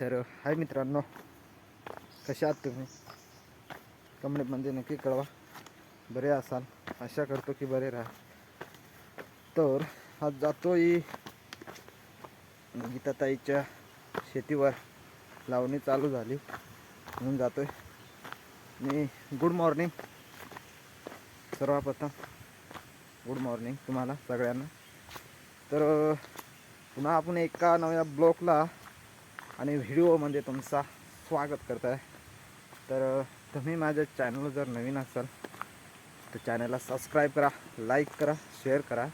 तर हाय मित्रांनो. कशा आहात तुम्ही? कमेंटमध्ये नक्की कळवा. बरे असाल? आशा करतो की बरे राहा. तर आज जातोय गीताताईच्या शेतीवर लावणी चालू झाली. म्हणून जातोय. मी गुड मॉर्निंग सर्वप्रथम गुड मॉर्निंग तुम्हाला सगळ्यांना. तर पुन्हा आपण एका नव्या ब्लॉकला आणि व्हिडिओमध्ये म्हणजे तुमचा स्वागत करत आहे तर तुम्ही माझ्या चॅनल जर नवीन असाल तर चॅनलला सबस्क्राईब करा लाईक करा शेअर करा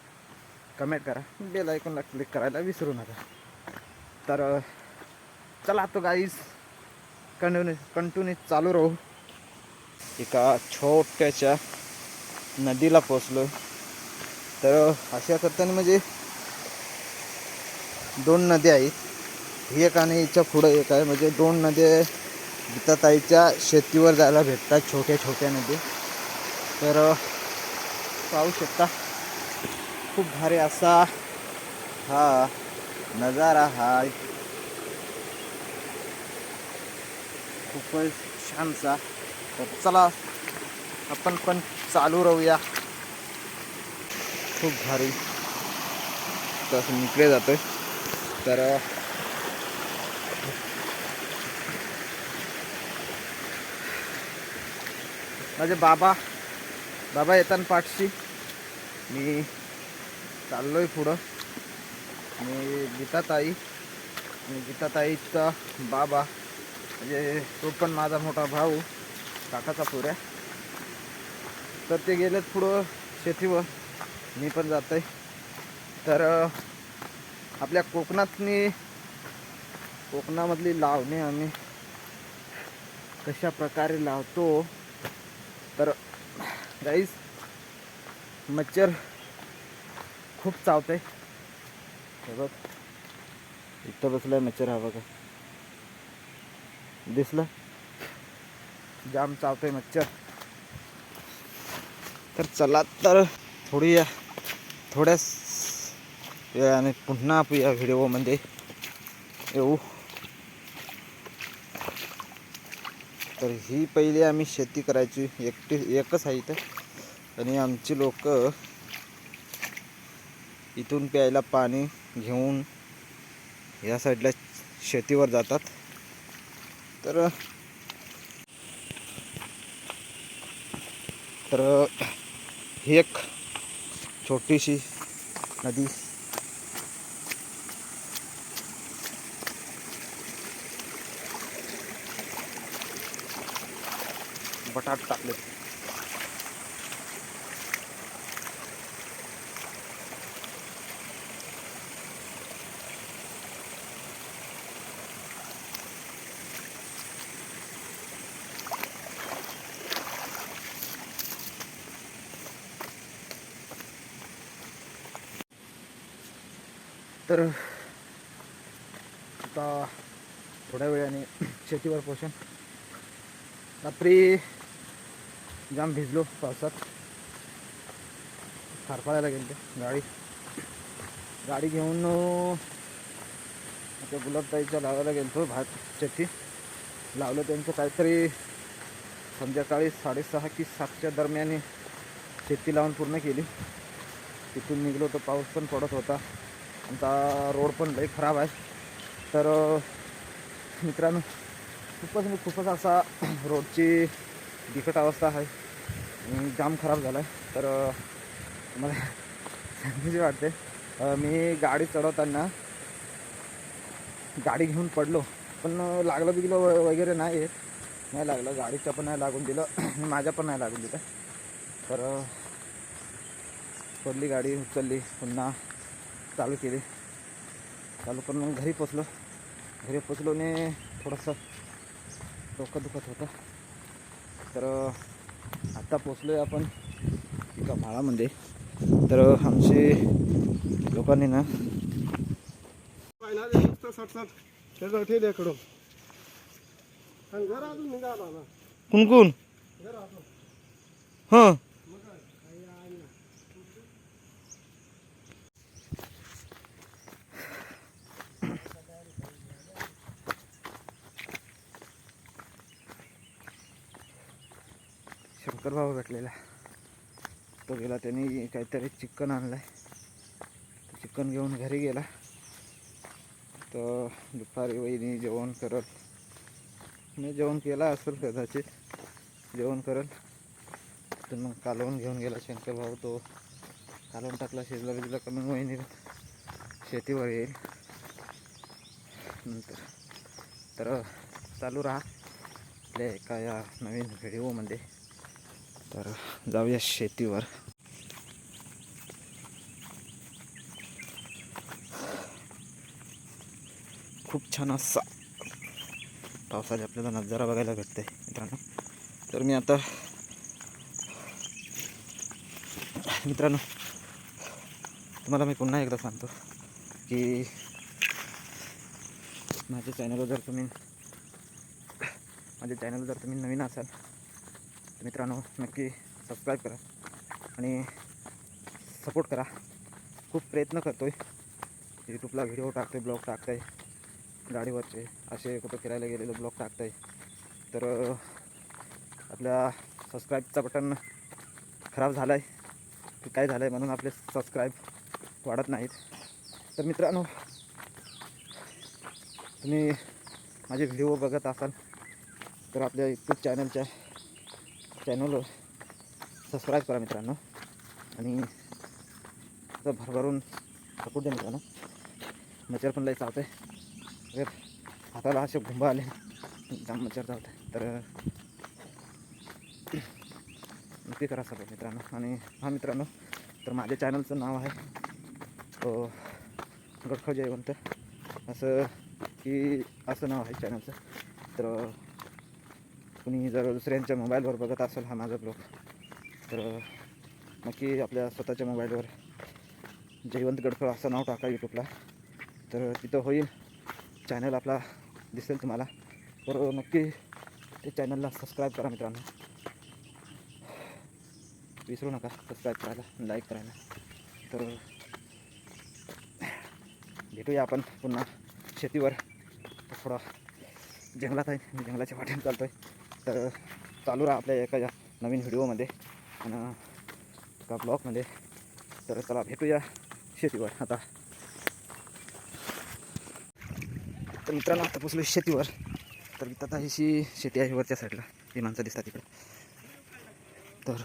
कमेंट करा बेल आयकॉनला क्लिक करायला विसरू नका. तर चला तो गाईज कंटिन्यू कंटिन्यू चालू राहू. एका छोट्याच्या नदीला पोचलो तर अशा करताना म्हणजे दोन नद्या आहेत. एक आणि याच्या पुढं एक आहे. म्हणजे दोन नद्या गीताताईच्या शेतीवर जायला भेटतात छोट्या छोट्या नदी. तर पाहू शकता. खूप भारी असा हा नजारा हा खूपच छानसा. तर चला आपण पण चालू राहूया. खूप भारी. तसं इकडे जातोय. तर माझे बाबा बाबा येताना पाठशी. मी चाललोय पुढं. मी गीताताई आणि गीताताईचा बाबा. म्हणजे तो पण माझा मोठा भाऊ काकाचा पुऱ्या तर ते गेलेत पुढं शेतीवर. मी पण जातोय. तर आपल्या कोकणातनी कोकणामधली लावणी आम्ही कशा प्रकारे लावतो तर गाईस मच्छर खूप चावते हे बघ. इथं बसलाय मच्छर हा बघा. दिसलं? जाम चावतोय मच्छर. तर चला तर थोडी या थोड्याच वेळाने पुन्हा आपण या व्हिडिओमध्ये येऊ. तर ही पहिली आम्ही शेती करायची. एकटी एकच आहे इथं. आणि आमची लोक इथून प्यायला पाणी घेऊन या साईडला शेतीवर जातात. तर तर ही एक छोटीशी नदी. बटाट टाकले. तर आता थोड्या वेळाने शेतीवर पोषण रात्री जाम भिजलो पावसात. फारफाळायला ते गाडी. गाडी घेऊन अं, आता गुलाबताईच्या लावायला गेलो भात चट्टी लावलं त्यांचं काहीतरी संध्याकाळी साडेसहा की सातच्या दरम्यान शेती लावून पूर्ण केली. तिथून निघलो तर पाऊस पण पडत होता. आता रोड पण लई खराब आहे. तर मित्रांनो खूपच खूपच असा रोडची बिकट अवस्था आहे. जाम खराब झाला आहे तर मला सांगायचे वाटते मी गाडी चढवताना गाडी घेऊन पडलो. पण लागलं बिगलं व- वगैरे नाही आहे नाही लागलं गाडीचं पण नाही लागून दिलं. माझ्या पण नाही लागून दिलं. तर पडली गाडी उचलली पुन्हा चालू केली. चालू करून मग घरी पोचलो. घरी पोचलो आणि थोडंसं डोकं दुखत होतं. तर अं, आता पोचलो आहे आपण एका माळामध्ये. तर आमचे लोकांनी ना पाहिला ते नुसतं सटसट त्याचं ठेल्याकडून आणि घर अजून निघाला ना कोण कोण घर अजून हां शंकर भाऊ भेटलेला तो गेला त्यांनी काहीतरी चिकन आणलं आहे चिकन घेऊन घरी गेला. तर दुपारी वहिनी जेवण करत मी जेवण केला असेल कदाचित. जेवण करत तर मग कालवून घेऊन गेला शंकर भाऊ. तो कालवून टाकला शिजला बिजला का मग वहिनी शेतीवर येईल. नंतर तर चालू राहा. आपल्या एका या नवीन व्हिडिओमध्ये तर जाऊया शेतीवर. खूप छान असा पावसाने आपल्याला नजारा बघायला भेटते मित्रांनो. तर मी आता मित्रांनो तुम्हाला मी पुन्हा एकदा सांगतो की माझ्या चॅनलवर जर तुम्ही माझ्या चॅनल जर तुम्ही नवीन असाल मित्रांनो नक्की सबस्क्राईब करा आणि सपोर्ट करा. खूप प्रयत्न करतो आहे यूट्यूबला व्हिडिओ टाकतो आहे ब्लॉग टाकत आहे गाडीवरचे असे कुठं फिरायला गेलेलं ब्लॉग टाकत आहे तर आपल्या सबस्क्राईबचा बटन खराब झाला आहे की काय झालं आहे म्हणून आपले सबस्क्राईब वाढत नाहीत. तर मित्रांनो तुम्ही माझे व्हिडिओ बघत असाल तर आपल्या यूट्यूब चॅनलच्या चॅनल सबस्क्राईब करा मित्रांनो. आणि असं भरभरून सपोर्ट द्या मित्रांनो. मच्छर पण लय चावते तर हाताला असे घुंबा आले जाम मच्छर चावते तर नक्की करा सपोर्ट मित्रांनो. आणि हा मित्रांनो तर माझ्या चॅनलचं नाव आहे अ, गडखळ जयवंत. असं की असं नाव आहे चॅनलचं तर कुणी जर दुसऱ्यांच्या मोबाईलवर बघत असेल हा माझा ब्लॉग तर नक्की आपल्या स्वतःच्या मोबाईलवर जयवंत गडफळ असं नाव टाका यूट्यूबला तर तिथं होईल. चॅनल आपला दिसेल तुम्हाला. तर नक्की ते चॅनलला सबस्क्राईब करा मित्रांनो. विसरू नका सबस्क्राईब करायला लाईक करायला. तर भेटूया आपण पुन्हा. शेतीवर थोडा जंगलात आहे. मी जंगलाच्या वाटेने चालतो आहे तर चालू राहा आपल्या एका या नवीन व्हिडिओमध्ये आणि एका ब्लॉगमध्ये. तर चला भेटूया शेतीवर आता. तर मित्रांनो आता पोचलो शेतीवर. तर इथं आता ही शेती आहे वरच्या साईडला ही माणसं दिसतात तिकडे तर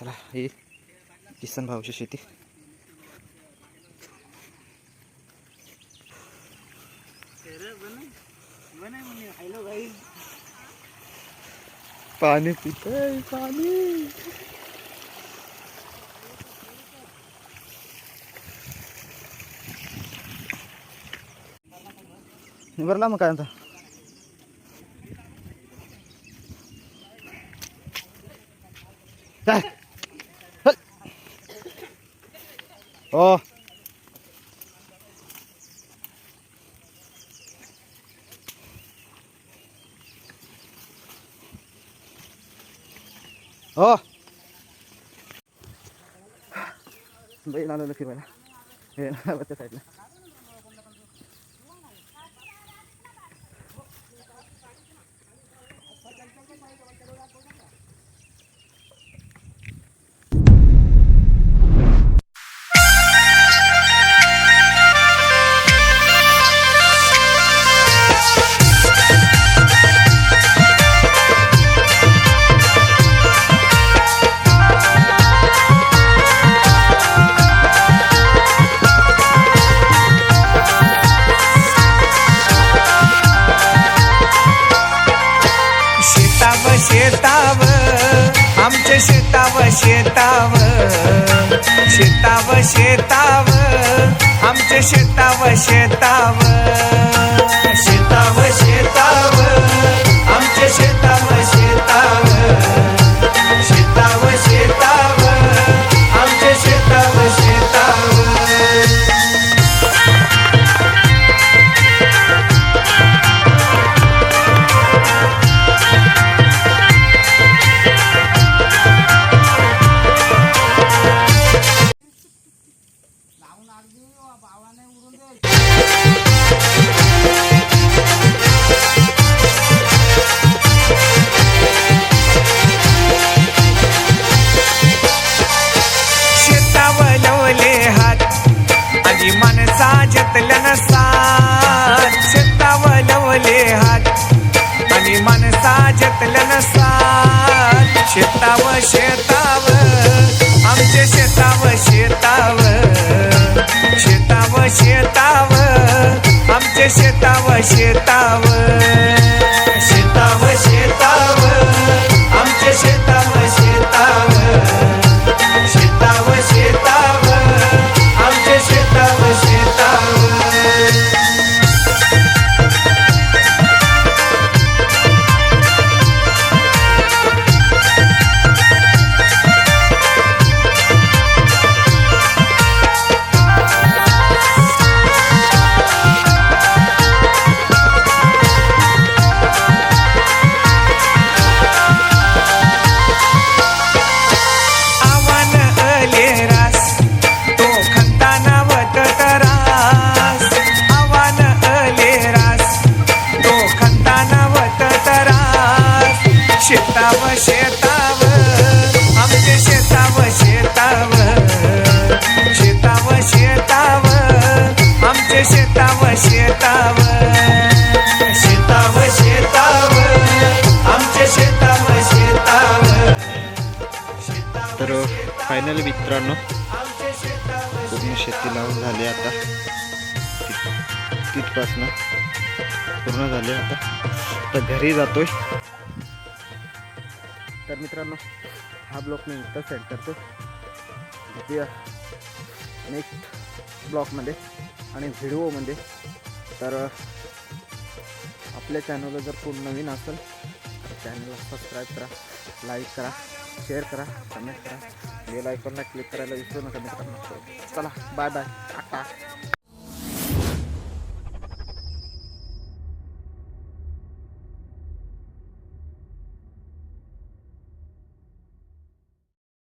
चला ही किसन भाऊची शेती. पाणी पितय पाणी निवरला मग काय आता काय हल. हो हो बैल आलेलं फिरवायला हे वरच्या साईडला शेताव शेताव शेताव आमचे शेताव शेताव. शेताव शेताव. शेताव शेताव. आमचे शेताव शेताव. शेताव शेताव. आमचे शेताव शेताव. तर फायनली मित्रांनो. पूर्ण शेती लावून झाली आता. तिथपासनं पूर्ण झाली आता. तर घरी जातोय. तर मित्रांनो हा ब्लॉक मी इथं सेट करतो भेटूया नेक्स्ट ब्लॉकमध्ये आणि व्हिडिओमध्ये तर आपल्या चॅनलला जर कोण नवीन असेल तर चॅनलला सबस्क्राईब करा लाईक करा. शेअर करा कमेंट करा. बेल आयकॉनला क्लिक करायला विसरू नका मित्रांनो. चला बाय बाय टाटा.